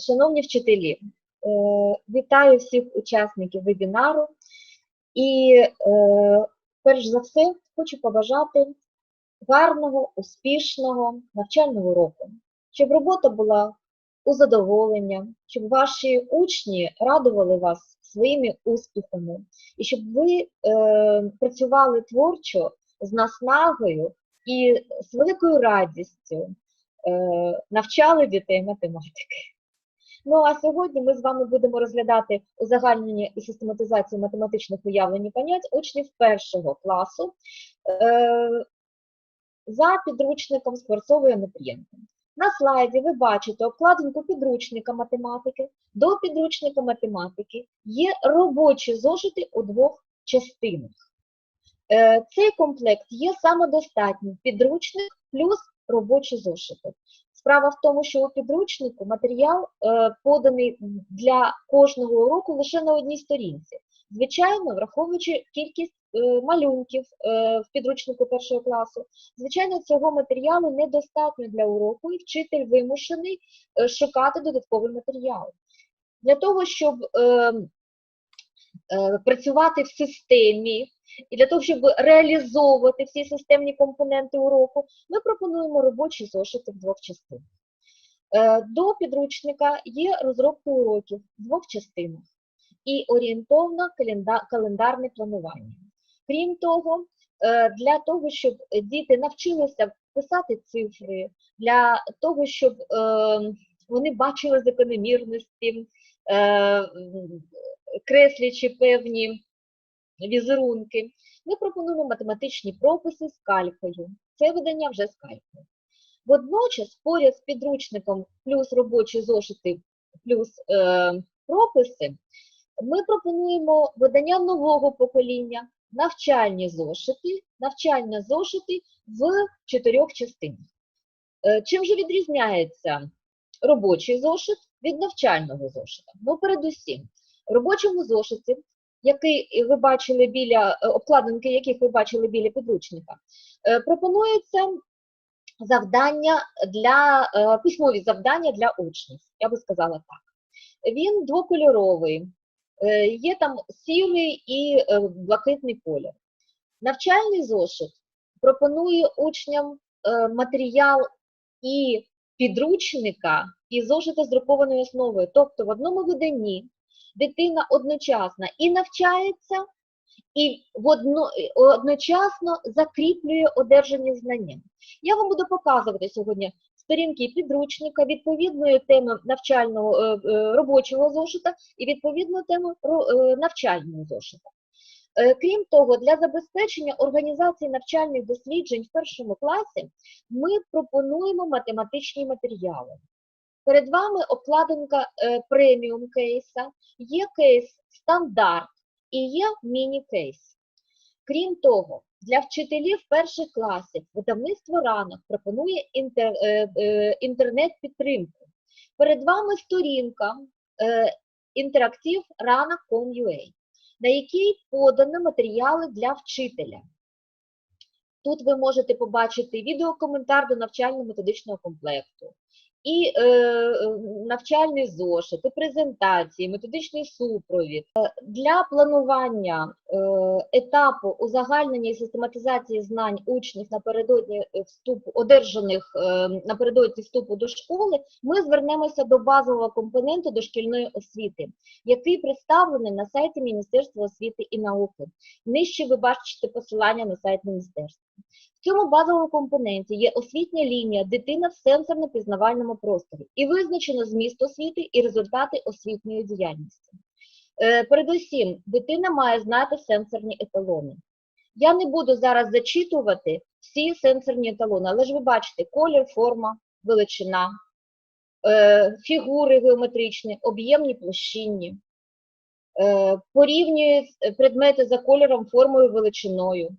Шановні вчителі, е, вітаю всіх учасників вебінару. І е, перш за все хочу побажати гарного, успішного навчального року, щоб робота була у задоволення, щоб ваші учні радували вас своїми успіхами, і щоб ви е, працювали творчо з наснагою і з великою радістю навчали дітей математики. Ну а сьогодні ми з вами будемо розглядати узагальнення і систематизацію математичних уявлень і понять учнів першого класу е, за підручником Скворцової Онопрієнко. На слайді ви бачите обкладинку підручника математики. До підручника математики є робочі зошити у двох частинах. Е, Цей комплект є самодостатнім підручник плюс робочі зошити. Справа в тому, що у підручнику матеріал е, поданий для кожного уроку лише на одній сторінці. Звичайно, враховуючи кількість е, малюнків е, в підручнику першого класу, звичайно, цього матеріалу недостатньо для уроку, і вчитель вимушений шукати додатковий матеріал. Для того, щоб е, е, працювати в системі, і для того, щоб реалізовувати всі системні компоненти уроку, ми пропонуємо робочі зошити в двох частинах. Е, До підручника є розробка уроків в двох частинах і орієнтовно календарне планування. Крім того, е, для того, щоб діти навчилися писати цифри, для того, щоб е, вони бачили закономірності, е, креслячи певні візерунки, ми пропонуємо математичні прописи з калькою. Це видання вже з калькою. Водночас, поряд з підручником плюс робочі зошити, плюс е, прописи, ми пропонуємо видання нового покоління, навчальні зошити, навчальні зошити в чотирьох частинах. Е, Чим же відрізняється робочий зошит від навчального зошита? Ну, передусім, робочому зошиті який ви бачили біля е, обкладинки, яких ви бачили біля підручника, е, пропонується завдання для е, письмові завдання для учнів. Я би сказала так. Він двокольоровий, є там сірий і блакитний колір. Навчальний зошит пропонує учням матеріал і підручника, і зошита з друкованою основою. Тобто в одному виданні дитина одночасно і навчається, і одночасно закріплює одержані знання. Я вам буду показувати сьогодні сторінки підручника, відповідної теми навчального е, е, робочого зошита і відповідну тему е, навчального зошита. Крім того, для забезпечення організації навчальних досліджень в першому класі ми пропонуємо математичні матеріали. Перед вами обкладинка е, преміум кейса, є кейс стандарт і є міні-кейс. Крім того, для вчителів перших класів видавництво ранок пропонує е, е, інтернет-підтримку. Перед вами сторінка інтерактив ранок.com.ua, на якій подано матеріали для вчителя. Тут ви можете побачити відеокоментар до навчально-методичного комплекту, і е, е, навчальний зошит, і презентації, методичний супровід. Е, Для планування е, етапу узагальнення і систематизації знань учнів напередодні е, вступу, одержаних е, напередодні вступу до школи, ми звернемося до базового компоненту дошкільної освіти, який представлений на сайті Міністерства освіти і науки. Нижче ви бачите посилання на сайт міністерства. В цьому базовому компоненті є освітня лінія дитина в сенсорно-пізнавальному просторі і визначено зміст освіти і результати освітньої діяльності. Е, Передусім, дитина має знати сенсорні еталони. Я не буду зараз зачитувати всі сенсорні еталони, але ж ви бачите колір, форма, величина, е, фігури геометричні, об'ємні площинні, е, порівнює предмети за кольором, формою, величиною.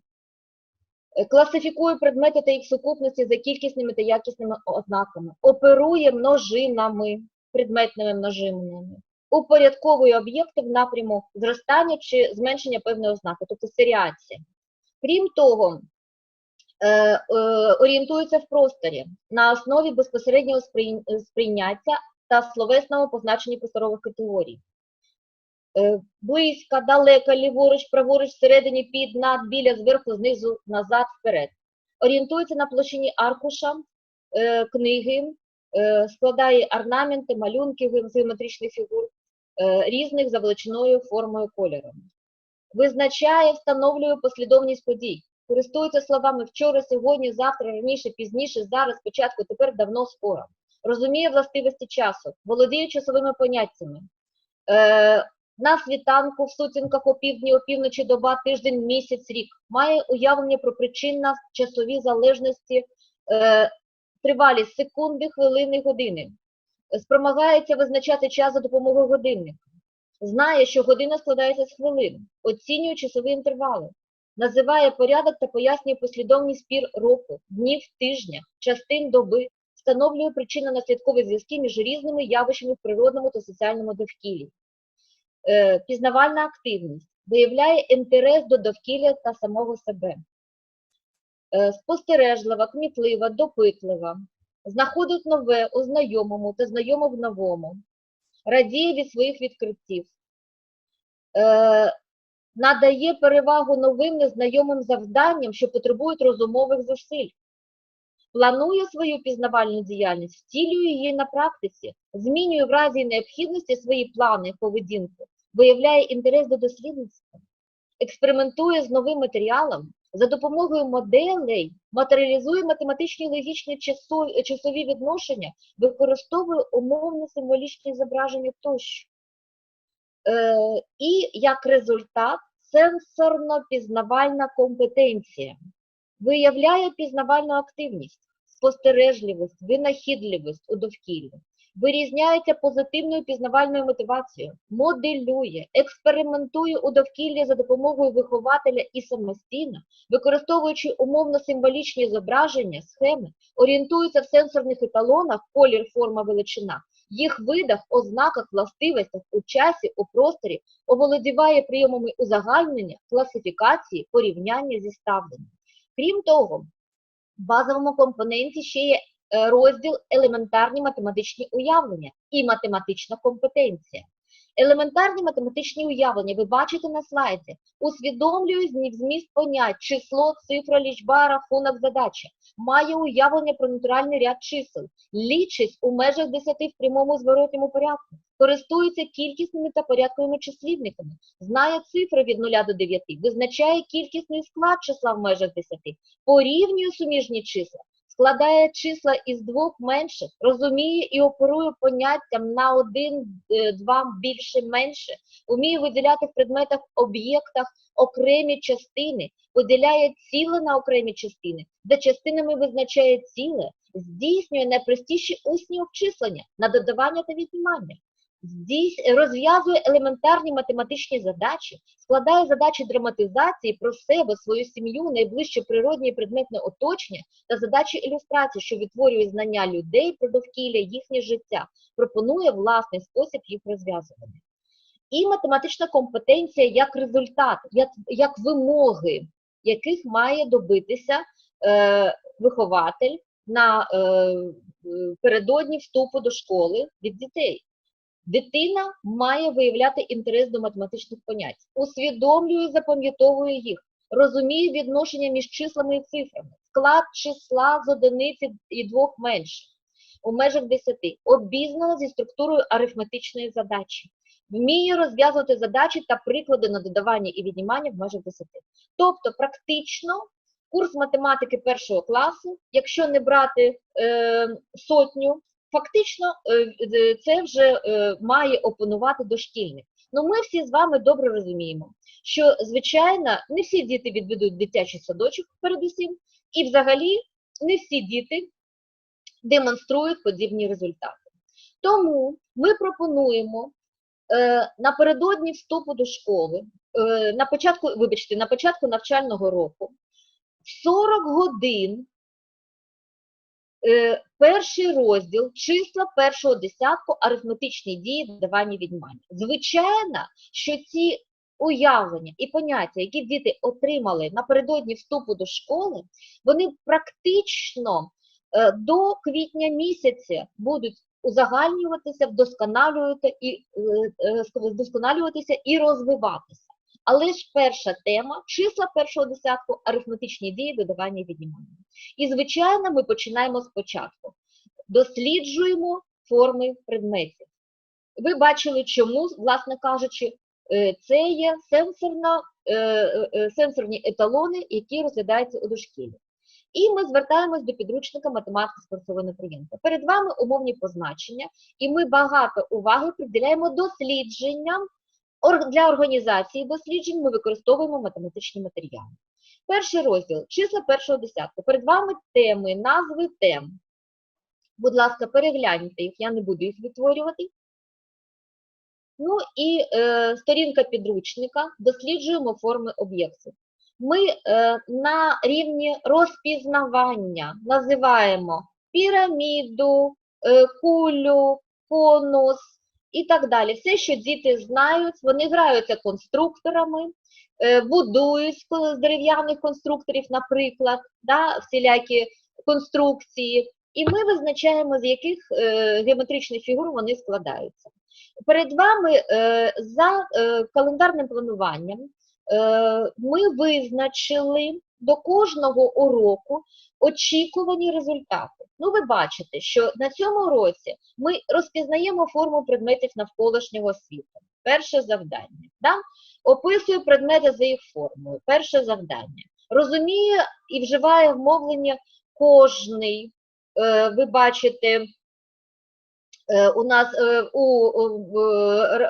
Е, класифікує предмети та їх сукупності за кількісними та якісними ознаками, оперує множинами, предметними множинами, упорядковує об'єкти в напряму зростання чи зменшення певної ознаки, тобто серіація. Крім того, е, е, орієнтується в просторі на основі безпосереднього сприйняття та словесному позначенні просторових категорій. Е, Близько, далеко, ліворуч, праворуч, всередині, під, над, біля, зверху, знизу, назад, вперед. Орієнтується на площині аркуша, е, книги, е, складає орнаменти, малюнки з геометричних фігур різних за величиною, формою, кольором. Визначає, встановлює послідовність подій. Користується словами вчора, сьогодні, завтра, раніше, пізніше, зараз, спочатку, тепер, давно, скоро. Розуміє властивості часу, володіє часовими поняттями. На світанку, в сутінках, опівдні, опівночі, доба, тиждень, місяць, рік. Має уявлення про причинно-часові залежності, е, тривалість секунди, хвилини, години. Спромагається визначати час за допомогою годинника. Знає, що година складається з хвилин, оцінює часові інтервали, називає порядок та пояснює послідовність пір року, днів, тижня, частин доби, встановлює причинно-наслідкові зв'язки між різними явищами в природному та соціальному довкіллі. Е, пізнавальна активність виявляє інтерес до довкілля та самого себе. Е, спостережлива, кмітлива, допитлива, знаходить нове у знайомому та знайоме в новому, радіє від своїх відкриттів, е, надає перевагу новим незнайомим завданням, що потребують розумових зусиль, планує свою пізнавальну діяльність, втілює її на практиці, змінює в разі необхідності свої плани, поведінку, виявляє інтерес до дослідництва, експериментує з новим матеріалом, за допомогою моделей матеріалізує математичні логічні часові відношення, використовує умовно символічні зображення тощо. Е, і як результат сенсорно-пізнавальна компетенція виявляє пізнавальну активність, спостережливість, винахідливість у довкіллі, вирізняється позитивною пізнавальною мотивацією, моделює, експериментує у довкіллі за допомогою вихователя і самостійно, використовуючи умовно-символічні зображення, схеми, орієнтується в сенсорних еталонах, колір, форма, величина, їх видах, ознаках, властивостях у часі, у просторі, оволодіває прийомами узагальнення, класифікації, порівняння зі ставленням. Крім того, в базовому компоненті ще є розділ елементарні математичні уявлення і математична компетенція. Елементарні математичні уявлення ви бачите на слайді, усвідомлює зміст понять, число, цифра, лічба, рахунок, задача, має уявлення про натуральний ряд чисел, лічить у межах 10 в прямому зворотньому порядку, користується кількісними та порядковими числівниками, знає цифри від 0 до 9, визначає кількісний склад числа в межах 10, порівнює суміжні числа, складає числа із двох менших, розуміє і оперує поняттям на один, е, два більше, менше, вміє виділяти в предметах, об'єктах окремі частини, виділяє ціле на окремі частини, де частинами визначає ціле, здійснює найпростіші усні обчислення на додавання та віднімання. Розв'язує елементарні математичні задачі, складає задачі драматизації про себе, свою сім'ю, найближче природні і предметне оточення та задачі ілюстрації, що відтворює знання людей про довкілля, їхнє життя, пропонує власний спосіб їх розв'язування. І математична компетенція як результат, як, як вимоги, яких має добитися е, вихователь на е, е, передодні вступу до школи від дітей. Дитина має виявляти інтерес до математичних понять, усвідомлює, запам'ятовує їх, розуміє відношення між числами і цифрами, склад числа з одиниці і двох менше. У межах 10, обізнана зі структурою арифметичної задачі, вміє розв'язувати задачі та приклади на додавання і віднімання в межах 10. Тобто, практично курс математики першого класу, якщо не брати е, сотню, фактично е, е, це вже е, має опанувати дошкільник. Ну, ми всі з вами добре розуміємо, що, звичайно, не всі діти відведуть дитячий садочок передусім, і взагалі не всі діти демонструють подібні результати. Тому ми пропонуємо е, напередодні вступу до школи, е, на початку, вибачте, на початку навчального року, в 40 годин перший розділ, числа першого десятку, арифметичні дії, додавання віднімання. Звичайно, що ці уявлення і поняття, які діти отримали напередодні вступу до школи, вони практично е, до квітня місяця будуть узагальнюватися, вдосконалювати і, е, е, вдосконалюватися і розвиватися. Але ж перша тема числа першого десятку, арифметичні дії, додавання і віднімання. І, звичайно, ми починаємо спочатку. Досліджуємо форми предметів. Ви бачили, чому, власне кажучи, е, це є сенсорна, е, е, сенсорні еталони, які розглядаються у дошкілі. І ми звертаємось до підручника математики спростованого приємства. Перед вами умовні позначення, і ми багато уваги приділяємо дослідженням. Для організації досліджень ми використовуємо математичні матеріали. Перший розділ числа першого десятку. Перед вами теми, назви тем. Будь ласка, перегляньте їх, я не буду їх відтворювати. Ну і е, сторінка підручника досліджуємо форми об'єктів. Ми е, на рівні розпізнавання називаємо піраміду, е, кулю, конус і так далі. Все, що діти знають, вони граються конструкторами, е, будують з дерев'яних конструкторів, наприклад, да, всілякі конструкції, і ми визначаємо, з яких е, геометричних фігур вони складаються. Перед вами е, за календарним плануванням ми визначили до кожного уроку очікувані результати. Ну, ви бачите, що на цьому уроці ми розпізнаємо форму предметів навколишнього світу. Перше завдання. Да? Описує предмети за їх формою. Перше завдання. Розуміє і вживає вмовлення кожний. Е, ви бачите, у нас е, у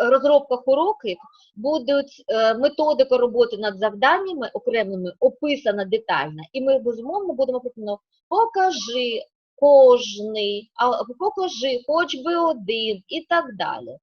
розробках уроків будуть е, методика роботи над завданнями окремими описана детально, і ми безумовно будемо пропонувати покажи кожний, а покажи хоч би один і так далі.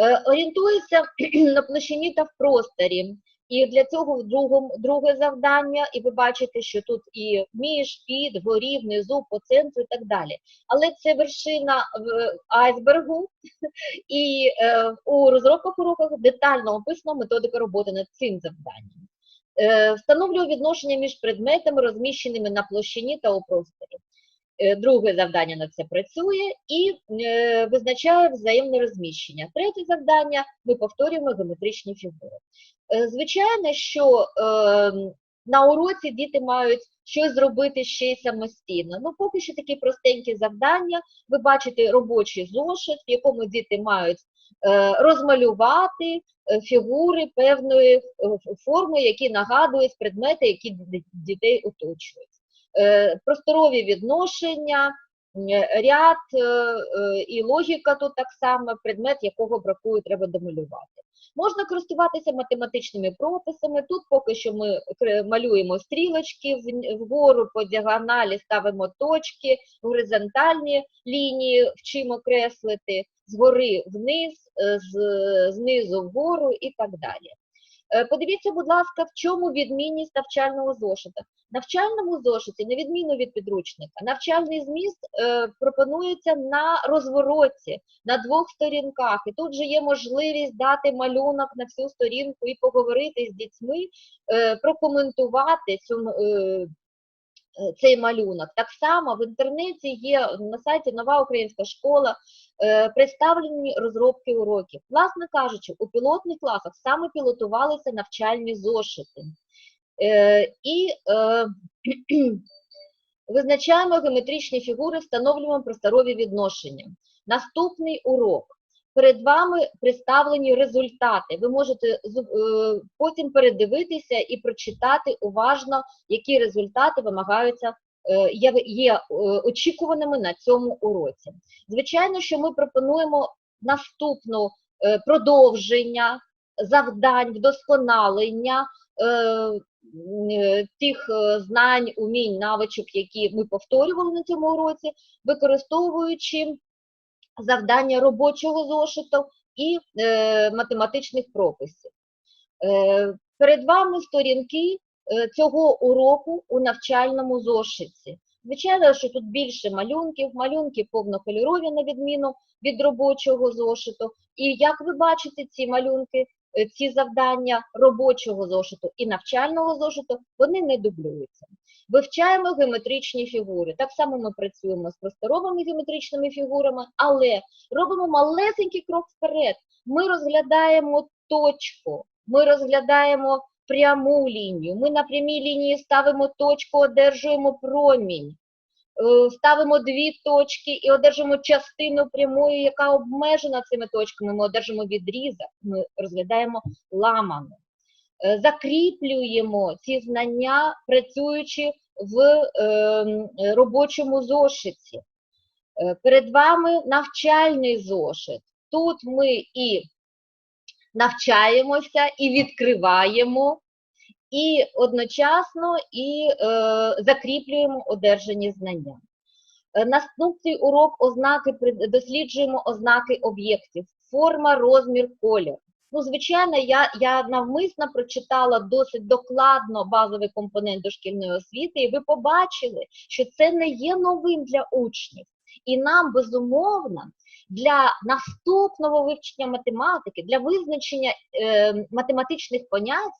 Е, Орієнтується на площині та в просторі. І для цього в другому, друге завдання, і ви бачите, що тут і між, під, вгорі, внизу, по центру і так далі але це вершина в айсбергу, і е, у розробках уроках детально описана методика роботи над цим завданням. Е, встановлює відношення між предметами, розміщеними на площині та у просторі. Е, друге завдання на це працює і е, визначає взаємне розміщення. Третє завдання ми повторюємо геометричні фігури. Е, звичайно, що на уроці діти мають щось зробити ще й самостійно. Ну, поки що такі простенькі завдання. Ви бачите робочий зошит, в якому діти мають розмалювати фігури певної форми, які нагадують предмети, які дітей оточують. Е, просторові відношення, ряд е, е, і логіка тут так само, предмет, якого бракує, треба домалювати. Можна користуватися математичними прописами. Тут поки що ми малюємо стрілочки вгору по діагоналі, ставимо точки, горизонтальні лінії вчимо креслити, згори вниз, знизу вгору і так далі. Е, Подивіться, будь ласка, в чому відмінність навчального зошита. Навчальному зошиті, на відміну від підручника, навчальний зміст е, пропонується на розвороті, на двох сторінках. І тут же є можливість дати малюнок на всю сторінку і поговорити з дітьми, е, прокоментувати цю, цей малюнок. Так само в інтернеті є на сайті Нова Українська школа е, представлені розробки уроків. Власне кажучи, у пілотних класах саме пілотувалися навчальні зошити. Е, І е, визначаємо геометричні фігури, встановлюємо просторові відношення. Наступний урок. Перед вами представлені результати. Ви можете е, потім передивитися і прочитати уважно, які результати вимагаються, е, є, е, очікуваними на цьому уроці. Звичайно, що ми пропонуємо наступну продовження завдань, вдосконалення тих знань, умінь, навичок, які ми повторювали на цьому уроці, використовуючи завдання робочого зошиту і е, математичних прописів. Е, перед вами сторінки е, цього уроку у навчальному зошиті. Звичайно, що тут більше малюнків, малюнки повнокольорові, на відміну від робочого зошиту. І як ви бачите, ці малюнки ці завдання робочого зошиту і навчального зошиту, вони не дублюються. Вивчаємо геометричні фігури. Так само ми працюємо з просторовими геометричними фігурами, але робимо малесенький крок вперед. Ми розглядаємо точку, ми розглядаємо пряму лінію. Ми на прямій лінії ставимо точку, одержуємо промінь. Е, Ставимо дві точки і одержимо частину прямої, яка обмежена цими точками. Ми одержимо відрізок, ми розглядаємо ламану. Е, Закріплюємо ці знання, працюючи в е, робочому зошиті. Перед вами навчальний зошит. Тут ми і навчаємося, і відкриваємо, і одночасно і е, закріплюємо одержані знання. Е, Наступний урок ознаки досліджуємо ознаки об'єктів, форма, розмір, колір. Ну, звичайно, я, я навмисно прочитала досить докладно базовий компонент дошкільної освіти, і ви побачили, що це не є новим для учнів. І нам, безумовно, для наступного вивчення математики, для визначення е, математичних понять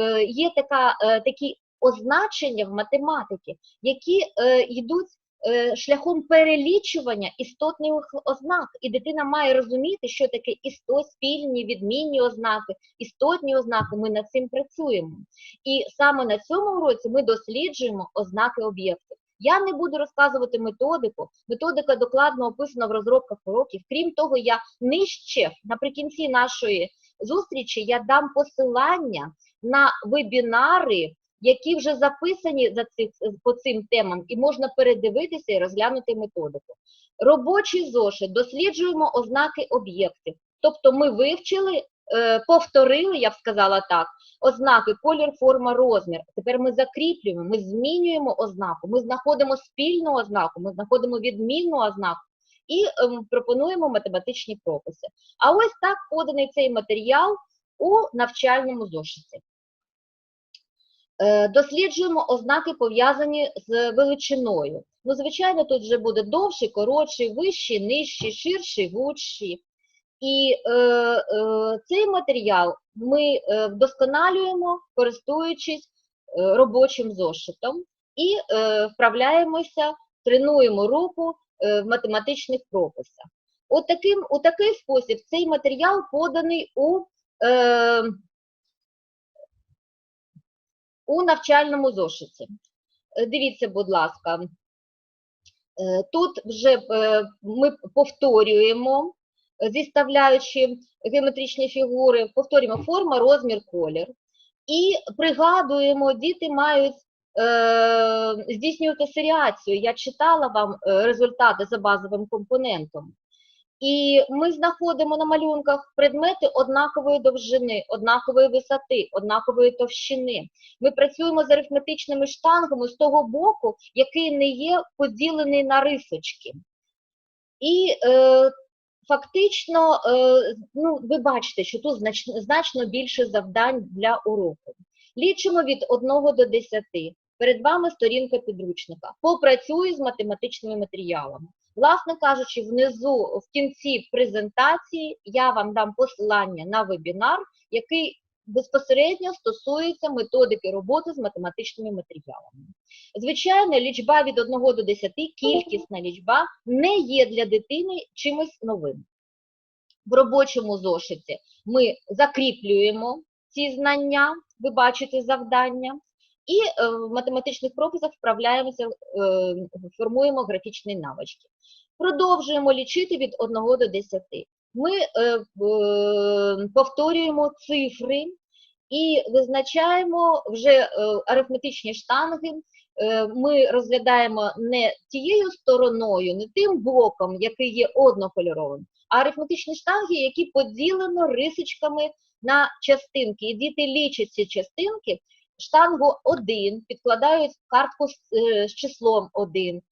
е, є така, е, такі означення в математиці, які е, йдуть е, шляхом перелічування істотних ознак. І дитина має розуміти, що таке істот, спільні, відмінні ознаки, істотні ознаки. Ми над цим працюємо. І саме на цьому уроці ми досліджуємо ознаки об'єктів. Я не буду розказувати методику. Методика докладно описана в розробках уроків. Крім того, я нижче наприкінці нашої зустрічі я дам посилання на вебінари, які вже записані за цих, по цим темам, і можна передивитися і розглянути методику. Робочий зошит, досліджуємо ознаки об'єктів. Тобто ми вивчили, повторили, я б сказала так, ознаки, колір, форма, розмір. Тепер ми закріплюємо, ми змінюємо ознаку, ми знаходимо спільну ознаку, ми знаходимо відмінну ознаку і ем, пропонуємо математичні прописи. А ось так поданий цей матеріал у навчальному зошиті. Е, Досліджуємо ознаки, пов'язані з величиною. Ну, звичайно, тут вже буде довший, коротший, вищий, нижчий, ширший, вужчий. І е, е, цей матеріал ми е, вдосконалюємо, користуючись е, робочим зошитом, і е, вправляємося, тренуємо руку е, в математичних прописах. От таким, у такий спосіб цей матеріал поданий у, е, у навчальному зошиті. Дивіться, будь ласка, тут вже ми повторюємо, зіставляючи геометричні фігури, повторюємо форма, розмір, колір. І пригадуємо, діти мають е, здійснювати серіацію. Я читала вам е, результати за базовим компонентом. І ми знаходимо на малюнках предмети однакової довжини, однакової висоти, однакової товщини. Ми працюємо з арифметичними штангами з того боку, який не є поділений на рисочки. І е, фактично, е, ну, ви бачите, що тут значно, більше завдань для уроку. Лічимо від 1 до 10. Перед вами сторінка підручника. Попрацюй з математичними матеріалами. Власне кажучи, внизу в кінці презентації я вам дам посилання на вебінар, який безпосередньо стосується методики роботи з математичними матеріалами. Звичайно, лічба від 1 до 10, кількісна лічба, не є для дитини чимось новим. В робочому зошиті ми закріплюємо ці знання, ви бачите завдання, і е, в математичних прописах вправляємося, е, формуємо графічні навички. Продовжуємо лічити від 1 до 10. Ми е, в- повторюємо цифри і визначаємо вже е, арифметичні штанги. Е, Ми розглядаємо не тією стороною, не тим боком, який є однокольоровим, а арифметичні штанги, які поділено рисочками на частинки. І діти лічать ці частинки, штангу 1 підкладають картку з, е, числом 1,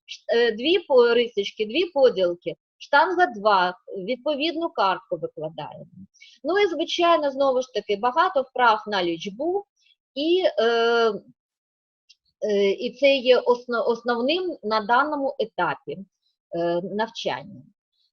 дві по- рисочки, дві поділки, штанга 2, відповідну картку викладаємо. Ну і, звичайно, знову ж таки, багато вправ на лічбу, і, е, е, і це є осно- основним на даному етапі е, навчання.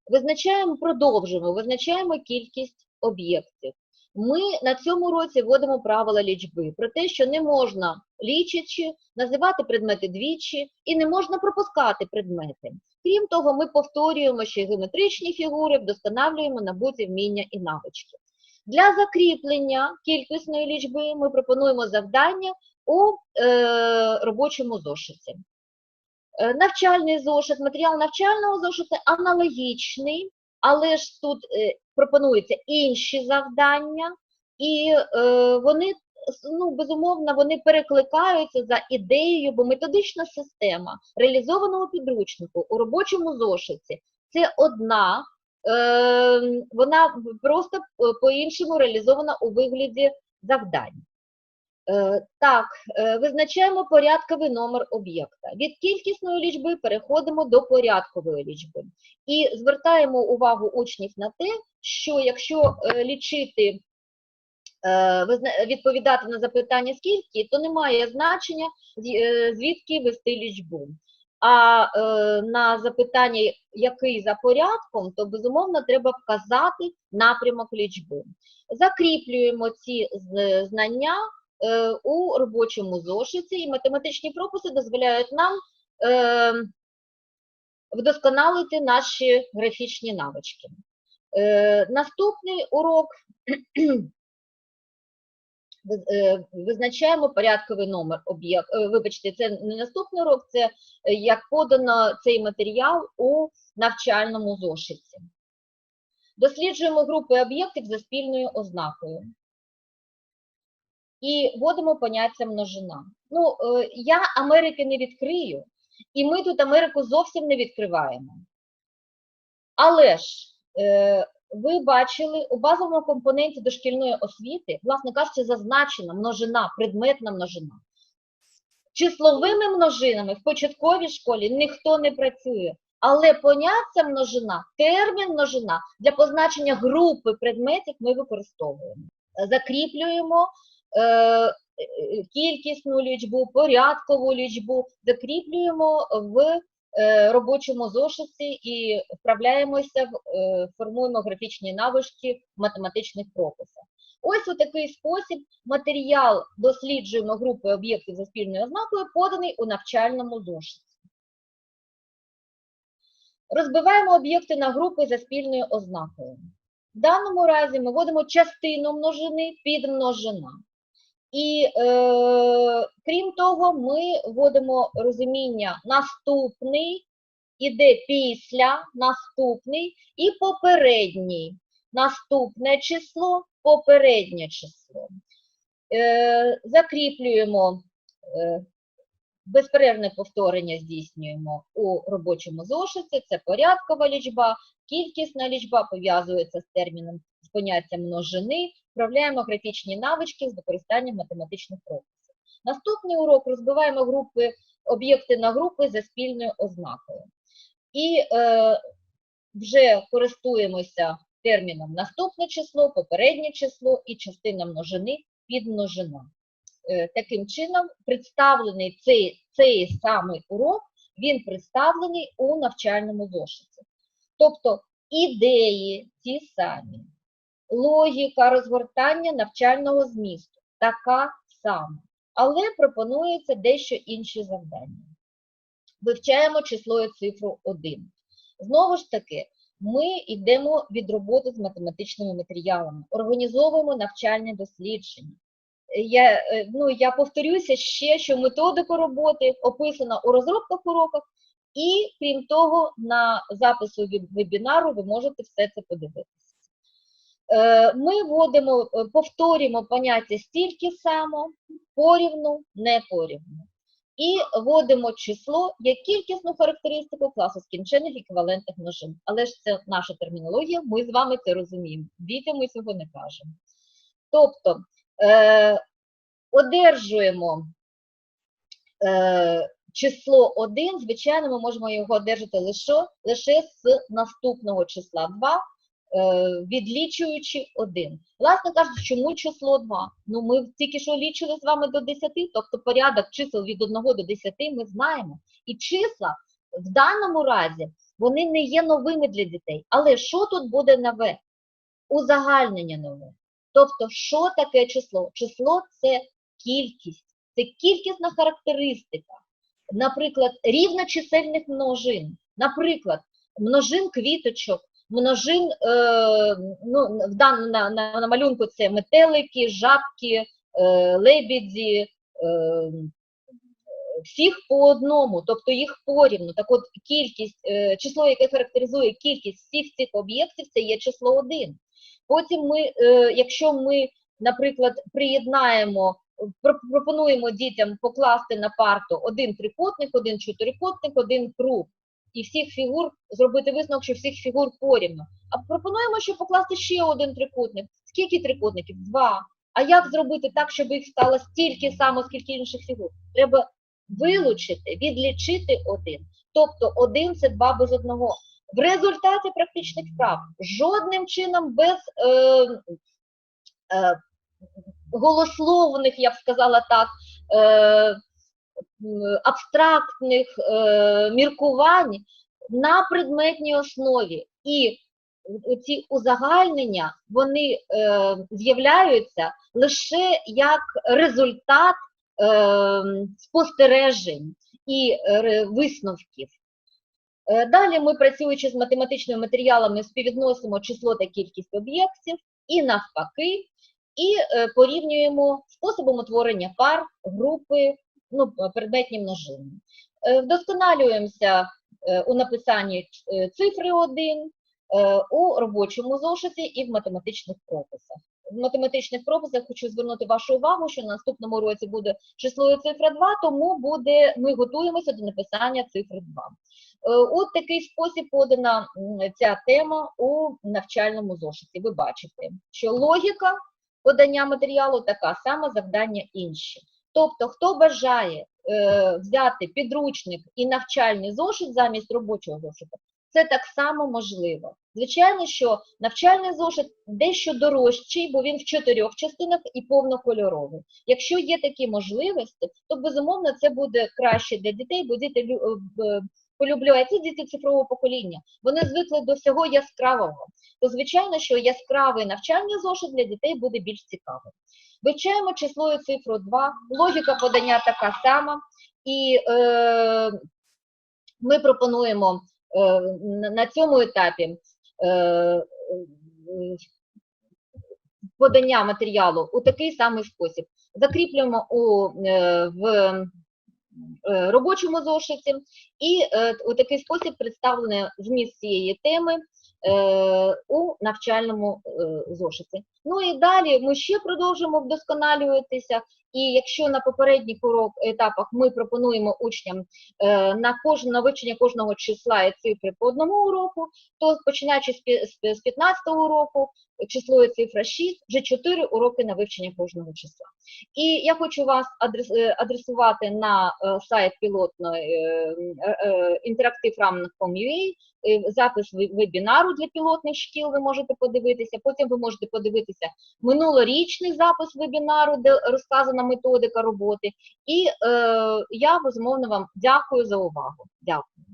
Визначаємо, продовжуємо, визначаємо кількість об'єктів. Ми на цьому році вводимо правила лічби про те, що не можна лічачи, називати предмети двічі і не можна пропускати предмети. Крім того, ми повторюємо ще геометричні фігури, вдосконалюємо набуті вміння і навички. Для закріплення кількісної лічби ми пропонуємо завдання у е, робочому зошиті. Е, Навчальний зошит, матеріал навчального зошиту аналогічний, але ж тут е, пропонуються інші завдання, і е, вони, ну, безумовно, вони перекликаються за ідеєю, бо методична система реалізованого підручнику у робочому зошиті це одна, е, вона просто е, по-іншому реалізована у вигляді завдань. Е, Так, е, визначаємо порядковий номер об'єкта. Від кількісної лічби переходимо до порядкової лічби. І звертаємо увагу учнів на те, що якщо е, лічити, е, відповідати на запитання скільки, то немає значення, е, звідки вести лічбу. А е, на запитання, який за порядком, то безумовно треба вказати напрямок лічби. Закріплюємо ці знання е, у робочому зошиті, і математичні прописи дозволяють нам е, вдосконалити наші графічні навички. Е, наступний урок е, визначаємо порядковий номер об'єкт. е, Вибачте, це не наступний урок, це е, як подано цей матеріал у навчальному зошиті. Досліджуємо групи об'єктів за спільною ознакою. І вводимо поняття множина. Ну, е, я Америки не відкрию, і ми тут Америку зовсім не відкриваємо. Але ж е, ви бачили у базовому компоненті дошкільної освіти, власне кажучи, зазначена множина, предметна множина. Числовими множинами в початковій школі ніхто не працює, але поняття множина, термін множина для позначення групи предметів ми використовуємо. Закріплюємо е, кількісну лічбу, порядкову лічбу, закріплюємо в робочому зошиті і вправляємося, е, формуємо графічні навички в математичних прописах. Ось у такий спосіб матеріал досліджуємо групи об'єктів за спільною ознакою, поданий у навчальному зошиті. Розбиваємо об'єкти на групи за спільною ознакою. В даному разі ми вводимо частину множини під множина. І е, крім того, ми вводимо розуміння наступний, іде після, наступний і попередній. Наступне число, попереднє число. Е, закріплюємо е, безперервне повторення здійснюємо у робочому зошиті, це порядкова лічба, кількісна лічба пов'язується з терміном, з поняттям множини, вправляємо графічні навички з використанням математичних прописів. Наступний урок розбиваємо групи, об'єкти на групи за спільною ознакою. І е, вже користуємося терміном наступне число, попереднє число і частина множини підмножина. Е, Таким чином, представлений цей, цей самий урок, він представлений у навчальному зошиті. Тобто ідеї ті самі, логіка розгортання навчального змісту така сама, але пропонується дещо інші завдання. Вивчаємо число і цифру 1. Знову ж таки, ми йдемо від роботи з математичними матеріалами, організовуємо навчальні дослідження. Я, е, ну, я повторюся ще, що методика роботи описана у розробках уроках, і крім того, на запису від вебінару ви можете все це подивитися. Е, Ми вводимо, е, повторюємо поняття стільки само, порівну, не порівну. І вводимо число як кількісну характеристику класу скінчених еквівалентних множин. Але ж це наша термінологія, ми з вами це розуміємо. Дітям ми цього не кажемо. Тобто, е, одержуємо е, число 1, звичайно, ми можемо його одержати лише, лише з наступного числа 2, е, відлічуючи 1. Власне кажучи, чому число 2? Ну, ми тільки що лічили з вами до 10, тобто порядок чисел від 1 до 10 ми знаємо. І числа в даному разі, вони не є новими для дітей. Але що тут буде нове? Узагальнення нове. Тобто, що таке число? Число це кількість, це кількісна характеристика. Наприклад, рівночисельних множин, наприклад, множин квіточок, множин, е, ну, в дан, на, на, на малюнку це метелики, жабки, е, лебіді, е, всіх по одному, тобто їх порівну. Так от кількість, число, яке характеризує кількість всіх цих об'єктів, це є число 1. Потім ми, якщо ми, наприклад, приєднаємо, пропонуємо дітям покласти на парту один трикутник, один чотирикутник, один круг, і всіх фігур зробити висновок, що всіх фігур порівну. А пропонуємо, ще покласти ще один трикутник. Скільки трикутників? Два. А як зробити так, щоб їх стало стільки само, скільки інших фігур? Треба вилучити, відлічити один. Тобто один це два без одного. В результаті практичних вправ жодним чином без е, е, голословних, я б сказала так, е, абстрактних е, міркувань на предметній основі. І ці узагальнення вони е, з'являються лише як результат е, спостережень і е, висновків. Далі ми, працюючи з математичними матеріалами, співвідносимо число та кількість об'єктів і навпаки, і порівнюємо способом утворення пар, групи, ну, предметні множини. Е, Вдосконалюємося е, у написанні е, цифри 1, е, у робочому зошиті і в математичних прописах. В математичних прописах хочу звернути вашу увагу, що на наступному році буде число і цифра 2, тому буде, ми готуємося до написання цифри 2. Е, От такий спосіб подана ця тема у навчальному зошиті. Ви бачите, що логіка подання матеріалу така сама, завдання інші. Тобто, хто бажає е, взяти підручник і навчальний зошит замість робочого зошиту, це так само можливо. Звичайно, що навчальний зошит дещо дорожчий, бо він в чотирьох частинах і повнокольоровий. Якщо є такі можливості, то безумовно це буде краще для дітей, бо діти е, полюбляють ці діти цифрового покоління. Вони звикли до всього яскравого. То звичайно, що яскравий навчальний зошит для дітей буде більш цікавим. Вивчаємо число і цифру 2, логіка подання така сама, і е, ми пропонуємо е, на- цьому етапі е, подання матеріалу у такий самий спосіб. Закріплюємо у, е, в е, робочому зошиті, і е, у такий спосіб представлений зміст цієї теми е, у навчальному е, зошиті. Ну і далі ми ще продовжимо вдосконалюватися. І якщо на попередніх урок етапах ми пропонуємо учням е, на кожне на вивчення кожного числа і цифри по одному уроку, то починаючи з пі- з- з 15-го уроку число і цифра 6, вже 4 уроки на вивчення кожного числа. І я хочу вас е, адресувати на е, сайт пілотної е, запис вебінару для пілотних шкіл ви можете подивитися, потім ви можете подивитися минулорічний запис вебінару, де розказана методика роботи. І е, я безумовно вам дякую за увагу. Дякую.